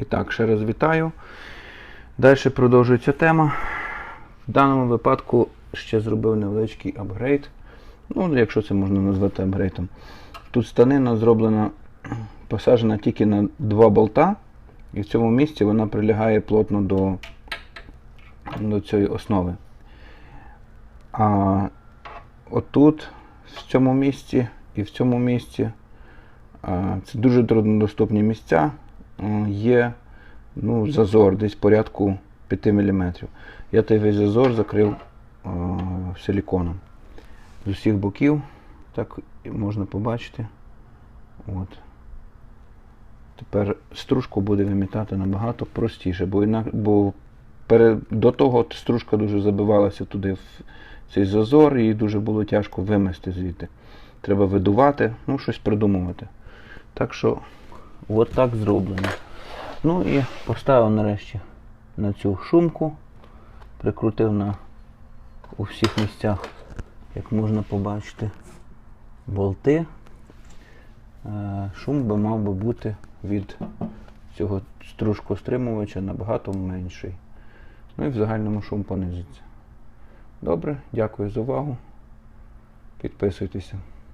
І так, ще раз вітаю. Далі продовжується тема. В даному випадку ще зробив невеличкий апгрейд. Ну, якщо це можна назвати апгрейдом. Тут станина зроблена, посаджена тільки на два болта, і в цьому місці вона прилягає плотно до, до цієї основи. А отут, в цьому місці і в цьому місці Це дуже труднодоступні місця. Є ну, зазор десь порядку 5 мм. Я той весь зазор закрив силіконом. З усіх боків, так можна побачити. От. Тепер стружку буде вимітати набагато простіше, бо, інак, бо пере, до того стружка дуже забивалася туди в цей зазор, і дуже було тяжко вимести звідти. Треба видувати, ну, щось придумувати. Так що, от так зроблено. Ну і поставив нарешті на цю шумку, прикрутив на у всіх місцях, як можна побачити, болти. Е, Шум би мав би бути від цього стружкостримувача набагато менший. Ну і в загальному шум понизиться. Добре, дякую за увагу. Підписуйтеся.